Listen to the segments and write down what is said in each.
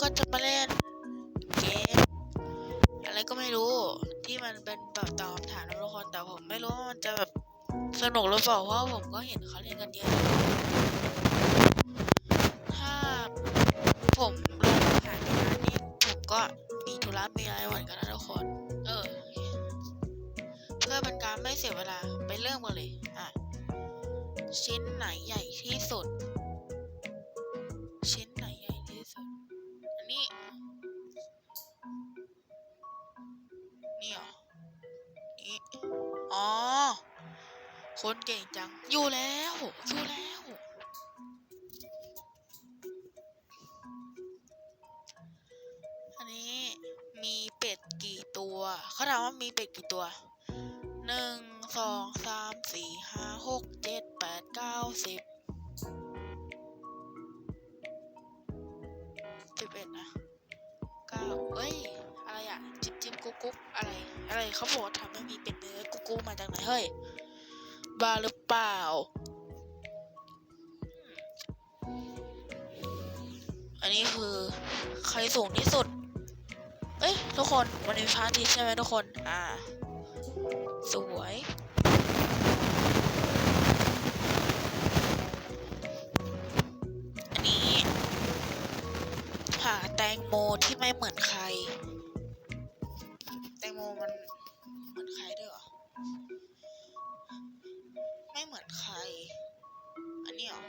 ก็จะมาเล่นเกมอะไรก็ไม่รู้ที่มันเป็นแบบตอบคำถามทุกคนแต่ผมไม่รู้ว่ามันจะแบบสนุกหรือเปล่าเพราะผมก็เห็นเขาเล่นกันเยอะถ้าผมลงหานร้านนี้ผมก็มีธุระมีอะไรเหมือนกันนะทุกคน เออ เพื่อเป็นการไม่เสียเวลาไปเริ่มกันเลย อะ ชิ้นไหนใหญ่ที่สุด คนเก่งจัง อยู่แล้ว อยู่แล้ว อันนี้มีเป็ดกี่ตัวเขาถามว่ามีเป็ดกี่ตัวหนึ่งสองสามสี่ห้าหกเจ็ดแปดเก้าสิบสิบเอ็ดนะเก้าเอ้ย อะไรอะ จิบจิบกุ๊กกุ๊กอะไร อะไรเขาบอกว่าทำให้มีเป็ดเนื้อกุ๊กกุ๊กมาจากไหนเฮ้ย บ้าหรือเปล่า อันนี้คือใครสูงที่สุด เอ้ยทุกคนวันนี้พระอาทิตย์ใช่ไหมทุกคน อ่า สวย อันนี้หาแตงโมที่ไม่เหมือนใคร ใคร อันนี้เหรอ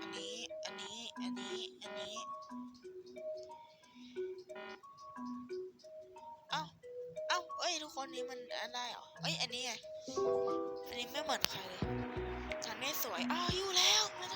อันนี้อันนี้ อันนี้ อันนี้ อันนี้ เอ้า เอ้าเอ้ย ทุกคนนี้มันอะได้เหรอ เอ้ย อันนี้ไง อันนี้ไม่เหมือนใครเลยฉันไม่สวย อ้าวอยู่แล้วไม่ต้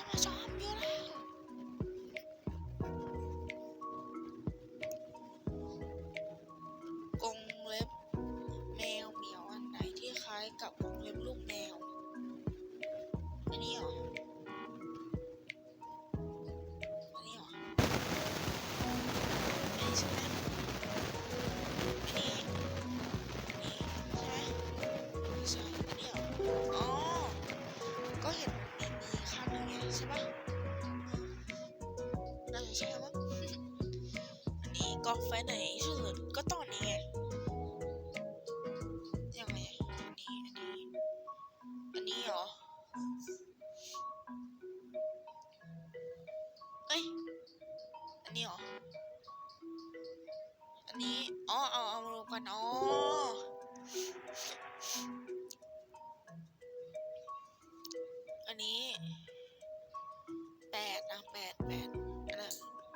อง ใช่มั้งอันนี้กองไฟไหนที่สุดก็ตอนนี้ไงยังไงอันนี้อันนี้ อันนี้เหรอเอ้ยอันนี้เหรออันนี้อ๋อเอาเอามารวมกันอ๋ออันนี้แปดนะแปดแปด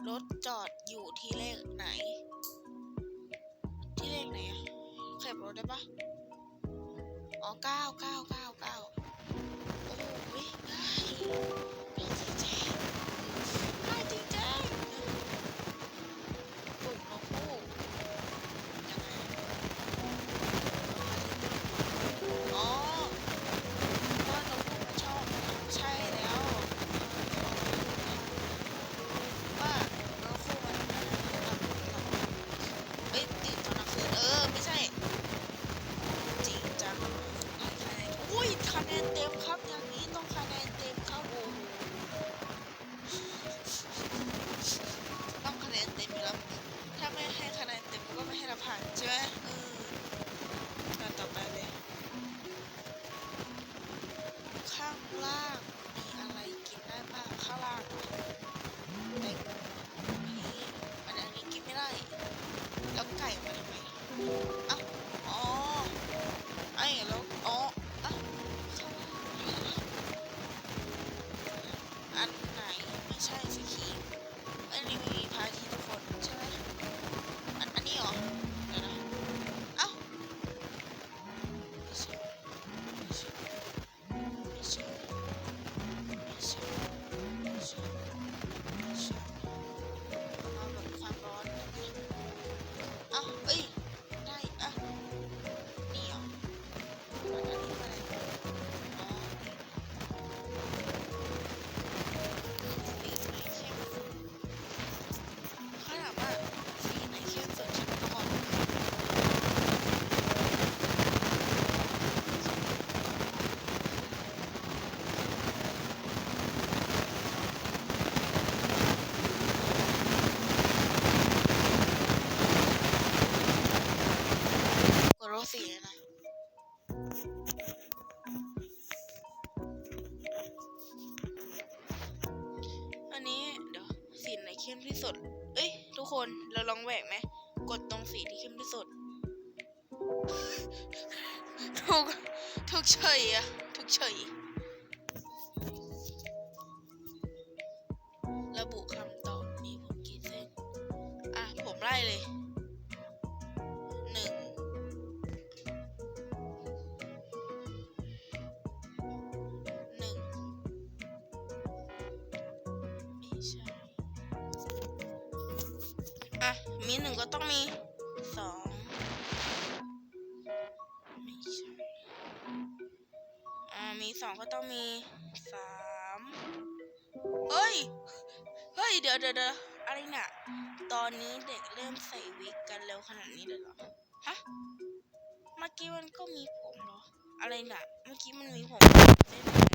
รถจอดอยู่ที่เลขไหน ที่เลขไหนอะขยับรถได้ปะอ๋อเก้าเก้าเก้าเก้าโอ้โหง่าย สี่นะ อันนี้เดี๋ยวสีไหนเข้มที่สุด เอ้ย ทุกคนเราลองแหวกไหม กดตรงสีที่เข้มที่สุด ถูก ถูกเฉยอะถูกเฉย ระบุคำตอบนี่ผมกี่เส้น อะ ผมไล่เลยหนึ่ง อะ มีหนึ่งก็ต้องมีสองไม่ใช่อ่ามีสองก็ต้องมีสามเฮ้ย เฮ้ย เดี๋ยวเดี๋ยวเดี๋ยวอะไรเนี่ยตอนนี้เด็กเริ่มใส่วิกกันเร็วขนาดนี้เลยเหรอ ฮะ เมื่อกี้มันก็มีผมเหรอ อะไรน่ะ เมื่อกี้มันมีผมเส้น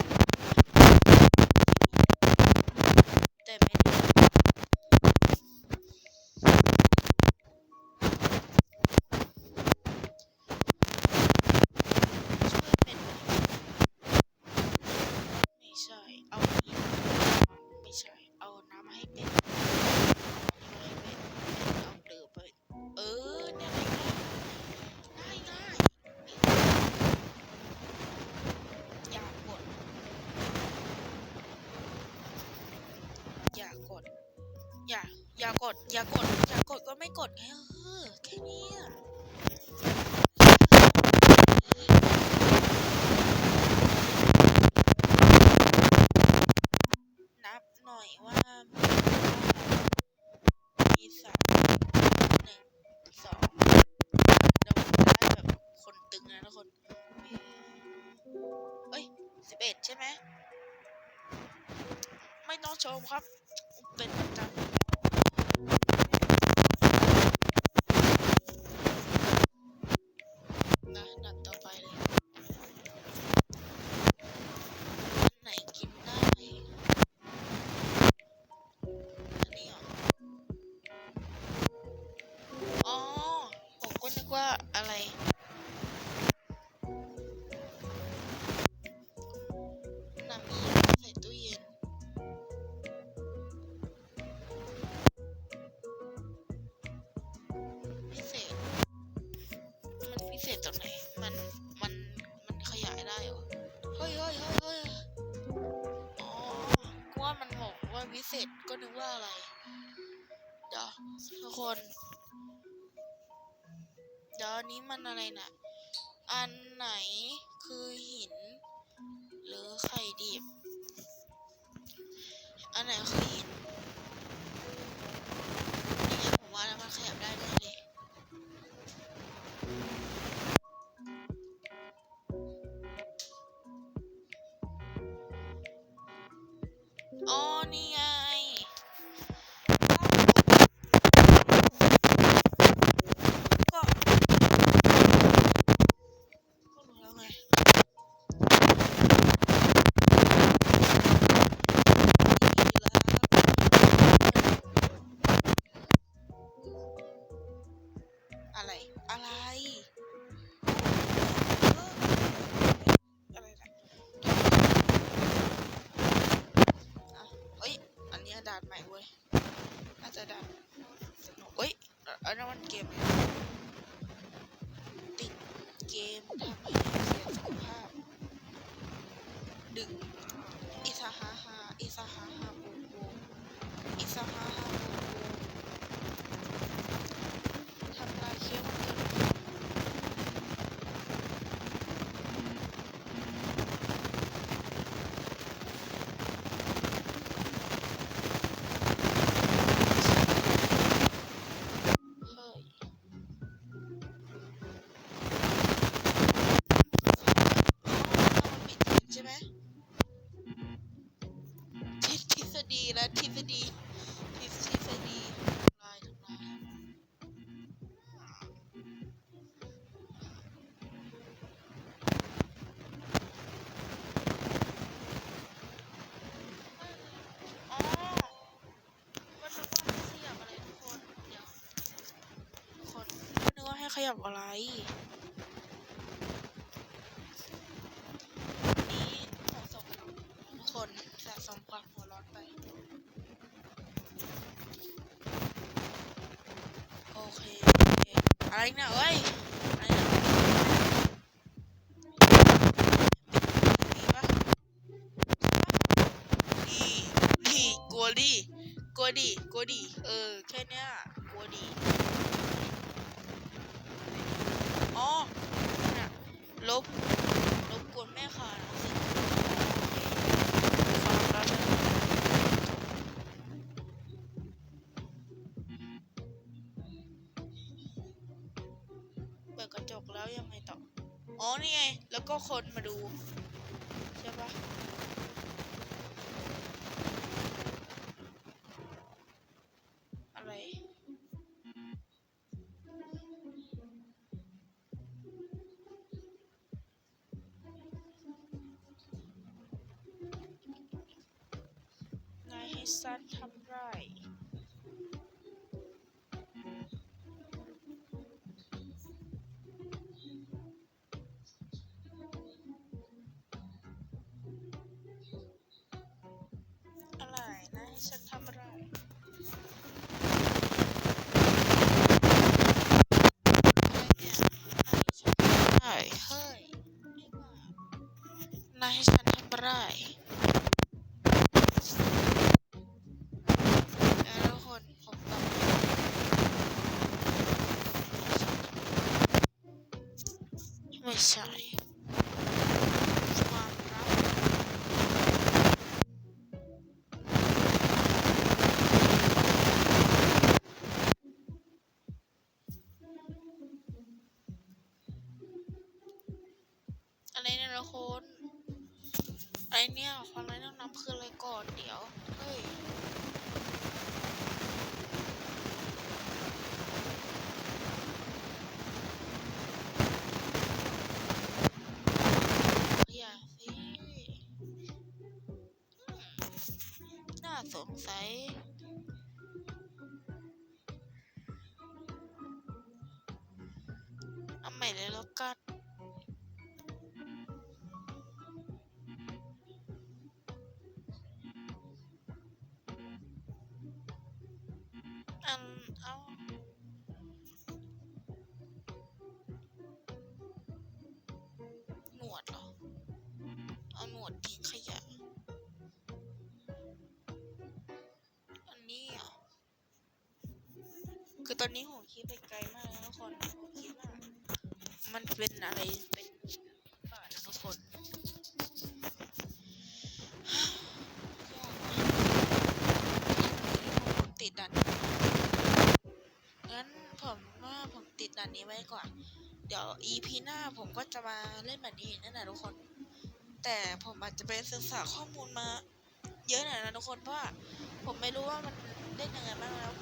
ด ว่าอะไร เดี๋ยวทุกคน เดี๋ยวอันนี้มันอะไรนะ่ะ อันไหนคือหิน หรือไข่ดิบ อันไหนคือหินนี่ผมว่าแล้วมันขยับได้แน่เลย ด่านใหม่เว้ย น่าจะด่านสนุกเอ้ยอันนั้นมันเกมติดเกมทำให้เสียสุขภาพดึง ขยับอะไรนี่สงสมทุกคนสะสมความหัวร้อนไป โอเค อะไรนี่เอ้ยกลัวดิกลัวดิกลัวดิเออ แค่เนี้ยกลัวดิ ลบลบกวนแม่ค่ะหนังสือฟังแล้วใช่ไหมเปิดกระจกแล้วยังไงต่อ อ๋อ นี่ไง แล้วก็คนมาดู ใช่ปะ ซันทำไร เนี่ยความแนะนำคืออะไรก่อนเดี๋ยว เฮ้ยอย่าสิน่าสงสัย ดเหรอ เอาหนวดทิ้งขยะ อันนี้เหรอคือตอนนี้ผมคิดไปไกลมากแล้วทุกคนผมคิดว่ามันเป็นอะไรเป็นป่านะทุกคนผมติดดันงั้นผมว่าผมติดด่านนี้ไว้ก่อน เดี๋ยว EP หน้าผมก็จะมาเล่นแบบนี้นั่นแหละทุกคน แต่ผมอาจจะไปศึกษาข้อมูลมา เยอะหน่อยนะทุกคนเพราะว่าผมไม่รู้ว่ามันเล่นยังไงบ้างแล้ว